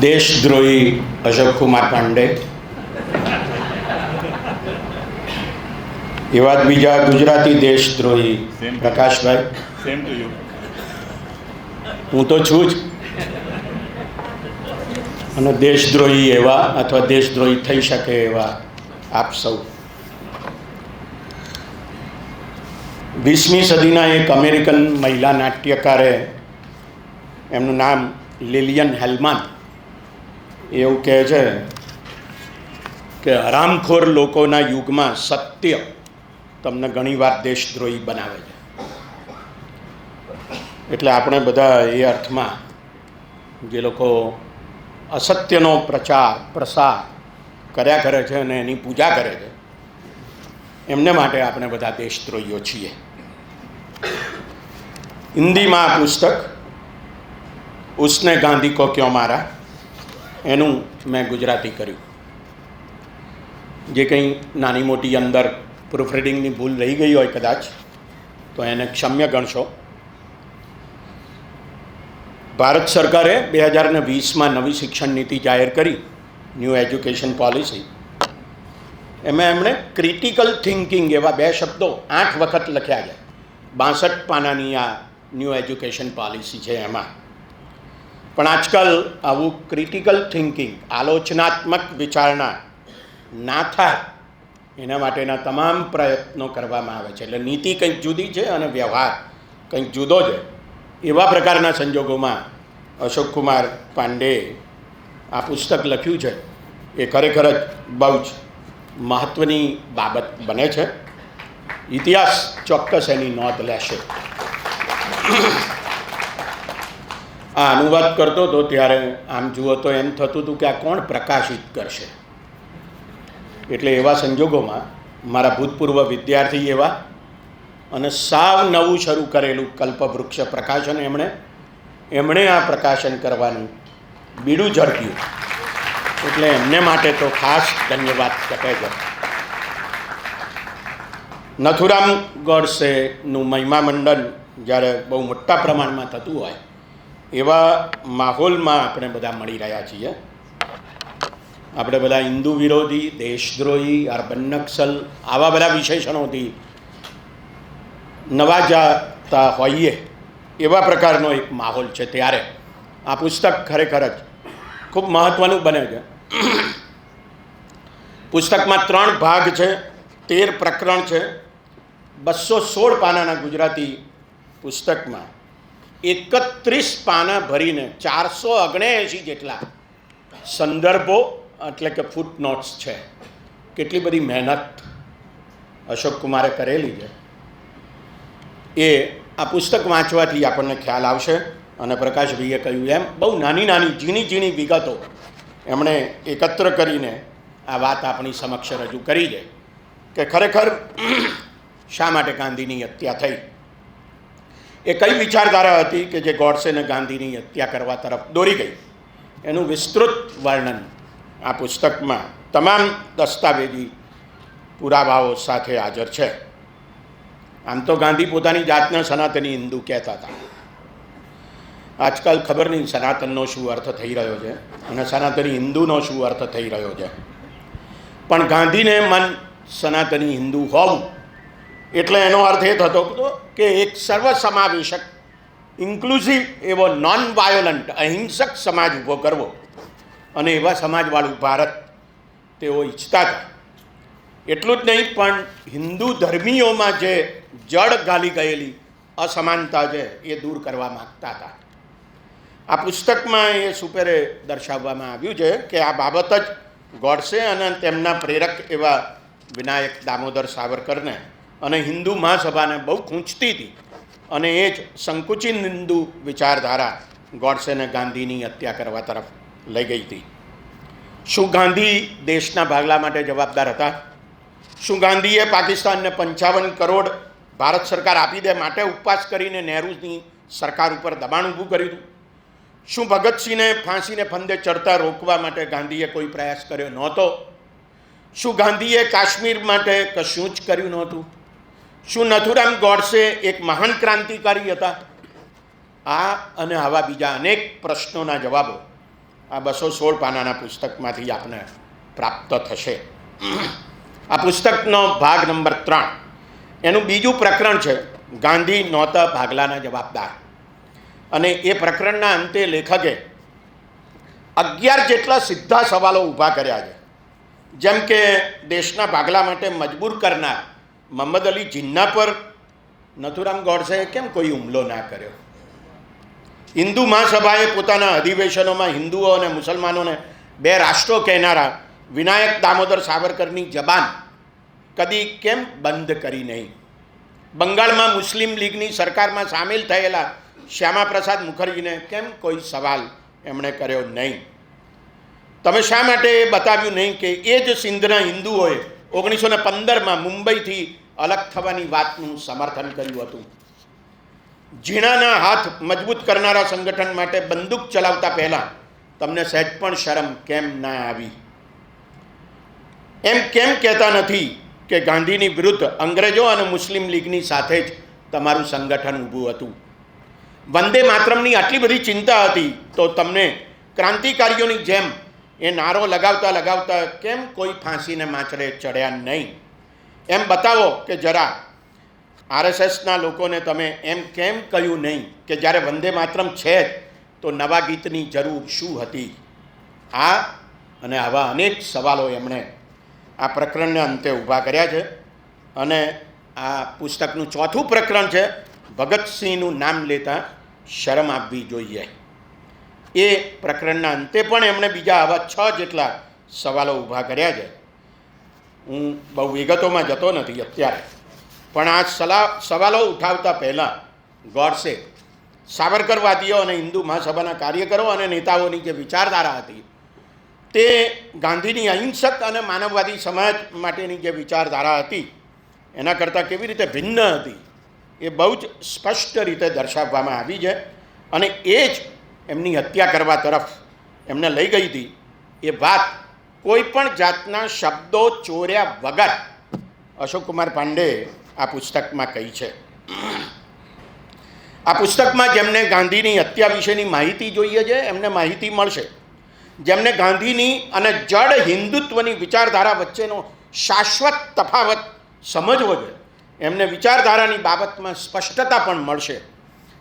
દેશદ્રોહી અશોક કુમાર પાંડે. એવા જ બીજા ગુજરાતી દેશદ્રોહી પ્રકાશભાઈ. સેમ ટુ યુ હું તો છું જ. અને દેશદ્રોહી એવા અથવા દેશદ્રોહી થઈ શકે એવા આપ સૌ. વીસમી સદીના એક અમેરિકન મહિલા નાટ્યકારે એમનું નામ લિલિયન હેલમાન એવું કહે છે કે હરામખોર લોકોના યુગમાં સત્ય તમને ઘણીવાર દેશદ્રોહી બનાવે છે. એટલે આપણે બધા એ અર્થમાં જે લોકો અસત્યનો પ્રચાર, પ્રસાર કર્યા કરે છે અને એની પૂજા કરે છે, એમને માટે આપણે બધા દેશદ્રોહીઓ છીએ. હિન્દીમાં આ પુસ્તક, ઉસને ગાંધી કો ક્યો મારા? એનું મેં ગુજરાતી કર્યું. જે કંઈ નાની મોટી અંદર પ્રૂફ રીડિંગની ભૂલ રહી ગઈ હોય કદાચ, તો એને ક્ષમ્ય ગણશો. ભારત સરકારે બે હજાર ને વીસમાં નવી શિક્ષણ નીતિ જાહેર કરી ન્યૂ એજ્યુકેશન પોલિસી એમાં એમણે ક્રિટિકલ થિંકિંગ એવા બે શબ્દો આઠ વખત લખ્યા છે. બાસઠ પાનાની આ ન્યૂ એજ્યુકેશન પોલિસી છે એમાં. પણ આજકાલ આવું ક્રિટિકલ થિંકિંગ આલોચનાત્મક વિચારણા ના થાય, એના માટેના તમામ પ્રયત્નો કરવામાં આવે છે. એટલે નીતિ કંઈક જુદી છે અને વ્યવહાર કંઈક જુદો છે. એવા પ્રકારના સંજોગોમાં અશોક કુમાર પાંડે આ પુસ્તક લખ્યું છે. એ ખરેખર જ બહુ જ મહત્ત્વની બાબત બને છે. ઇતિહાસ ચોક્કસ એની નોંધ લેશે. આ અનુવાદ કરતો હતો ત્યારે આમ જુઓ તો એમ થતું હતું કે આ કોણ પ્રકાશિત કરશે? એટલે એવા સંજોગોમાં મારા ભૂતપૂર્વ વિદ્યાર્થી એવા અને સાવ નવું શરૂ કરેલું કલ્પવૃક્ષ પ્રકાશન એમણે એમણે આ પ્રકાશન કરવાનું બીડું ઝડપ્યું. એટલે એમને માટે તો ખાસ ધન્યવાદ કટે છે નથુરામ ગોડસેનું મહિમા મંડન જ્યારે બહુ મોટા પ્રમાણમાં થતું હોય એવા માહોલમાં આપણે બધા મળી રહ્યા છીએ. આપણે બધા હિન્દુ વિરોધી, દેશદ્રોહી, અર્બન નક્સલ, આવા બધા વિશેષણોથી નવાજાતા હોઈએ એવા પ્રકારનો એક માહોલ છે ત્યારે. આ પુસ્તક ખરેખર જ ખૂબ મહત્ત્વનું બને છે. પુસ્તકમાં ત્રણ ભાગ છે, તેર પ્રકરણ છે. બસો સોળ પાનાના ગુજરાતી પુસ્તકમાં. એકત્રીસ પાના ભરીને ચારસો ઓગણએંશી જેટલા સંદર્ભો, એટલે કે ફૂટ નોટ્સ છે. કેટલી બધી મહેનત અશોક કુમારે કરેલી છે. એ આ પુસ્તક વાંચવાથી આપણને ખ્યાલ આવશે અને પ્રકાશભાઈએ કહ્યું એમ, બહુ નાની નાની, ઝીણી ઝીણી વિગતો એમણે એકત્ર કરીને આ વાત આપણી સમક્ષ રજૂ કરી છે કે ખરેખર શા માટે ગાંધીની હત્યા થઈ? એ કઈ વિચારધારા હતી કે જે ગોડસેને ગાંધીની હત્યા કરવા તરફ દોરી ગઈ? એનું વિસ્તૃત વર્ણન આ પુસ્તકમાં તમામ દસ્તાવેજી પુરાવાઓ સાથે હાજર છે. આમ તો ગાંધી પોતાની જાતને સનાતની હિન્દુ કહેતા હતા. આજકાલ ખબર નહીં સનાતનનો શું અર્થ થઈ રહ્યો છે અને સનાતની હિન્દુનો શું અર્થ થઈ રહ્યો છે. પણ ગાંધીને મન સનાતની હિન્દુ હોવું એટલે એનો અર્થ એ થતો હતો કે એક સર્વસમાવેશક ઇન્ક્લુઝિવ એવો નોન વાયોલન્ટ અહિંસક સમાજ ઊભો કરવો. અને એવા સમાજવાળું ભારત તેઓ ઈચ્છતા હતા. એટલું જ નહીં, પણ હિન્દુ ધર્મીઓમાં જે જડ ગાલી ગયેલી, અસમાનતા છે એ દૂર કરવા માગતા હતા. આ પુસ્તકમાં એ સુપેરે દર્શાવવામાં આવ્યું છે કે આ બાબત જ ગોડસે અને તેમના પ્રેરક એવા વિનાયક દામોદર સાવરકરને અને હિન્દુ મહાસભાને બહુ ખૂંચતી હતી. અને એ જ સંકુચિત હિન્દુ વિચારધારા ગોડસેને ગાંધીની હત્યા કરવા તરફ લઈ ગઈ હતી. શું ગાંધી દેશના ભાગલા માટે જવાબદાર હતા? શું ગાંધીએ પાકિસ્તાનને પંચાવન કરોડ ભારત સરકાર આપી દે માટે ઉપવાસ કરીને નહેરુની સરકાર ઉપર દબાણ ઊભું કર્યું હતું? શું ભગતસિંહને ફાંસીને ફંદે ચડતા રોકવા માટે ગાંધીએ કોઈ પ્રયાસ કર્યો નહોતો? શું ગાંધીએ કાશ્મીર માટે કશું જ કર્યું નહોતું? શું નથુરામ ગોડસે એક મહાન ક્રાંતિકારી હતા? આ અને આવા બીજા અનેક પ્રશ્નોના જવાબો આ બસો સોળ પાનાના પુસ્તકમાંથી આપને પ્રાપ્ત થશે. આ પુસ્તકનો ભાગ નંબર ત્રણ. એનું બીજું પ્રકરણ છે ગાંધી નહોતા ભાગલાના જવાબદાર. અને એ પ્રકરણના અંતે લેખકે અગિયાર જેટલા સીધા સવાલો ઊભા કર્યા છે. જેમ કે દેશના ભાગલા માટે મજબૂર કરનાર મોહમ્મદ અલી જિન્ના પર નથુરામ ગોડસેએ કેમ કોઈ હુમલો ના કર્યો? હિન્દુ મહાસભાએ પોતાના અધિવેશનોમાં હિન્દુઓ અને મુસલમાનોને બે રાષ્ટ્રો કહેનારા વિનાયક દામોદર સાવરકરની જબાન કદી કેમ બંધ કરી નહીં? બંગાળમાં મુસ્લિમ લીગની સરકારમાં સામેલ થયેલા શ્યામાપ્રસાદ મુખર્જીને કેમ કોઈ સવાલ એમણે કર્યો નહીં? તમે શા માટે એ બતાવ્યું નહીં કે એ જ સિંધના હિન્દુઓએ ઓગણીસો ને પંદરમાં મુંબઈથી અલગ થવાની વાતનું સમર્થન કર્યું હતું. ઝીણાના હાથ મજબૂત કરનારા સંગઠન માટે બંદૂક ચલાવતા પહેલાં તમને સહેજ પણ શરમ કેમ ના આવી? એમ કેમ કહેતા નથી કે ગાંધીની વિરુદ્ધ અંગ્રેજો અને મુસ્લિમ લીગની સાથે જ તમારું સંગઠન ઊભું હતું? વંદે માતરમની આટલી બધી ચિંતા હતી તો તમને ક્રાંતિકારીઓની જેમ એ નારો લગાવતા લગાવતા કેમ કોઈ ફાંસીને માછરે ચડ્યા નહીં? એમ બતાવો કે જરા આરએસએસના લોકોને તમે એમ કેમ કહ્યું નહીં કે જ્યારે વંદે માતરમ છે જ, તો નવા ગીતની જરૂર શું હતી? આ અને આવા અનેક સવાલો એમણે આ પ્રકરણને અંતે ઊભા કર્યા છે અને આ પુસ્તકનું ચોથું પ્રકરણ છે, ભગતસિંહનું નામ લેતા શરમ આપવી જોઈએ. એ પ્રકરણના અંતે પણ એમણે બીજા આવા છ જેટલા સવાલો ઊભા કર્યા છે. હું બહુ વિગતોમાં જતો નથી અત્યારે, પણ આ સલા, સવાલો ઉઠાવતા પહેલાં ગોડસે સાવરકરવાદીઓ અને હિન્દુ મહાસભાના કાર્યકરો અને નેતાઓની જે વિચારધારા હતી, તે ગાંધીની અહિંસક અને માનવવાદી સમાજ માટેની જે વિચારધારા હતી, એના કરતાં કેવી રીતે ભિન્ન હતી, એ બહુ જ સ્પષ્ટ રીતે દર્શાવવામાં આવી છે. અને એ જ એમની હત્યા કરવા તરફ એમને લઈ ગઈ હતી. એ વાત કોઈ પણ જાતના શબ્દો ચોર્યા વગર અશોક કુમાર પાંડેએ આ પુસ્તકમાં કહી છે. આ પુસ્તકમાં જેમને ગાંધીની હત્યા વિશેની માહિતી જોઈએ છે, એમને માહિતી મળશે. જેમને ગાંધીની અને જડ હિન્દુત્વની વિચારધારા વચ્ચેનો શાશ્વત તફાવત સમજવો છે એમને વિચારધારાની બાબતમાં સ્પષ્ટતા પણ મળશે.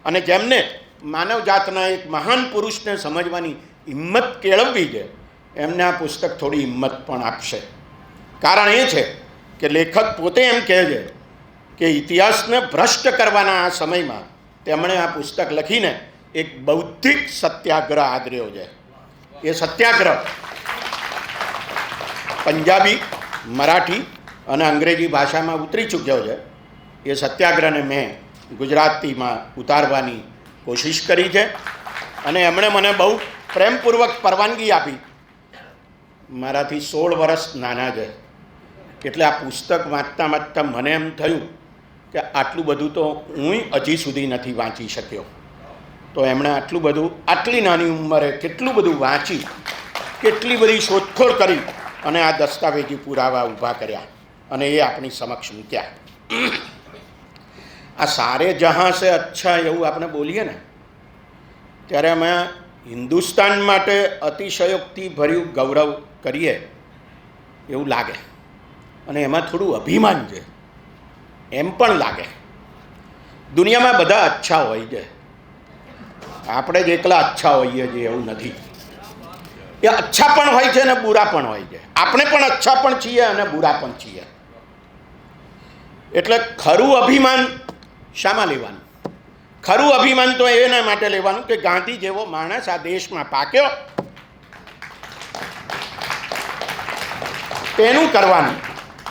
અને જેમને માનવજાતના એક મહાન પુરુષને સમજવાની હિંમત કેળવવી છે, એમને આ પુસ્તક થોડી હિંમત પણ આપશે. કારણ એ છે કે લેખક પોતે એમ કહે છે કે ઇતિહાસને ભ્રષ્ટ કરવાના આ સમયમાં તેમણે આ પુસ્તક લખીને એક બૌદ્ધિક સત્યાગ્રહ આદર્યો છે. એ સત્યાગ્રહ પંજાબી, મરાઠી અને અંગ્રેજી ભાષામાં ઉતરી ચૂક્યો છે. એ સત્યાગ્રહને મેં ગુજરાતીમાં ઉતારવાની કોશિશ કરી છે અને એમણે મને બહુ પ્રેમપૂર્વક પરવાનગી આપી. મારાથી સોળ વર્ષ નાના છે. એટલે આ પુસ્તક વાંચતા વાંચતા મને એમ થયું કે આટલું બધું તો હું હજી સુધી નથી વાંચી શક્યો. તો એમણે આટલું બધું, આટલી નાની ઉંમરે કેટલું બધું વાંચી, કેટલી બધી શોધખોળ કરી અને આ દસ્તાવેજી પુરાવા ઊભા કર્યા અને એ આપણી સમક્ષ મૂક્યા. આ સારે જહાં છે અચ્છા એવું આપણે બોલીએ ને, ત્યારે અમે હિન્દુસ્તાન માટે અતિશયોક્તિ ભર્યું ગૌરવ કરીએ એવું લાગે. અને એમાં થોડું અભિમાન છે. એમ પણ લાગે. દુનિયામાં બધા અચ્છા હોય છે. આપણે જ એકલા અચ્છા હોઈએ છીએ એવું નથી. એ અચ્છા પણ હોય છે અને બુરા પણ હોય છે. આપણે પણ અચ્છા પણ છીએ અને બુરા પણ છીએ. એટલે ખરું અભિમાન શામાં લેવાનું? ખરું અભિમાન તો એના માટે લેવાનું કે ગાંધી જેવો માણસ આ દેશમાં પાક્યો? તેનું કરવાનું.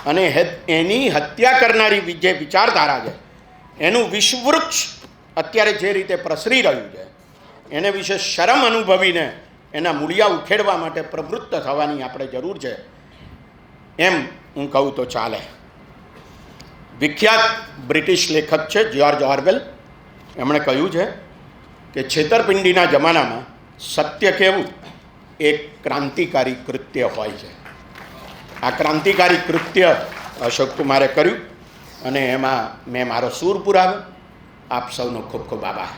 અને એની હત્યા કરનારી જે વિચારધારા છે, એનું વિષવૃક્ષ અત્યારે જે રીતે પ્રસરી રહ્યું છે, એને વિશે શરમ અનુભવીને એના મૂળિયા ઉખેડવા માટે પ્રવૃત્ત થવાની આપણે જરૂર છે. એમ હું કહું તો ચાલે. વિખ્યાત બ્રિટિશ લેખક છે જ્યોર્જ ઓર્વેલ. એમણે કહ્યું છે કે છેતરપિંડીના જમાનામાં સત્ય કહેવું એક ક્રાંતિકારી કૃત્ય હોય છે. આ ક્રાંતિકારી કૃત્ય અશોક કુમારે કર્યું અને એમાં મેં મારો સૂર પુરાવ્યો. આપ સૌનો ખૂબ ખૂબ આભાર.